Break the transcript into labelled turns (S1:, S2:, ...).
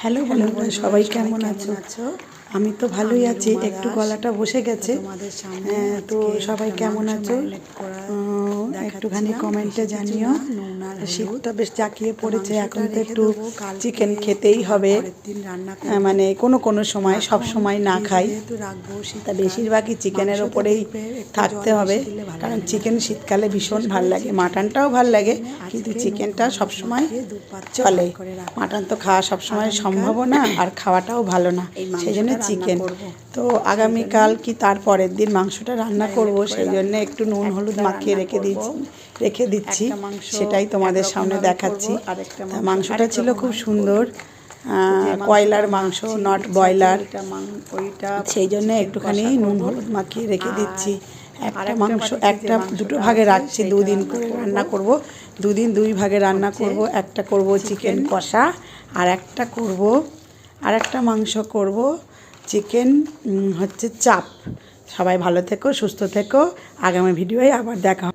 S1: Hello বন্ধুরা সবাই কেমন আছো? আমি তো ভালোই আছি একটু গলাটা বসে গেছে। হ্যাঁ, তো সবাই কেমন আছো? একটুখানি কমেন্টে জানিও। শীতটা বেশ জাকিয়ে পড়েছে এখন তো একটু চিকেন খেতেই হবে। হ্যাঁ, মানে কোনো কোনো সময় সব সময় না খাই। তা বেশিরভাগই চিকেনের ওপরেই থাকতে হবে কারণ চিকেন শীতকালে ভীষণ ভালো লাগে মাটনটাও ভালো লাগে কিন্তু চিকেনটা সবসময় চলে। মাটন তো খাওয়া সবসময় সম্ভব না আর খাওয়াটাও ভালো না সেই জন্য চিকেন তো আগামীকাল কি তার পরের দিন মাংসটা রান্না করব সেই জন্য একটু নুন হলুদ মাখিয়ে রেখে দিচ্ছি রেখে দিচ্ছি। সেটাই তোমাদের সামনে দেখাচ্ছি। মাংসটা ছিল খুব সুন্দর কয়লার মাংস নট ব্রয়লার সেই জন্য একটুখানি নুন হলুদ মাখিয়ে রেখে দিচ্ছি। একটা মাংস একটা দুটো ভাগে রাখছি দুদিন করে রান্না করব দুদিন দুই ভাগে রান্না করব একটা করব চিকেন কষা আর একটা করব আর একটা মাংস করব চিকেন হচ্ছে চাপ। সবাই ভালো থেকো সুস্থ থেকো। আগামী ভিডিওয় আবার দেখা।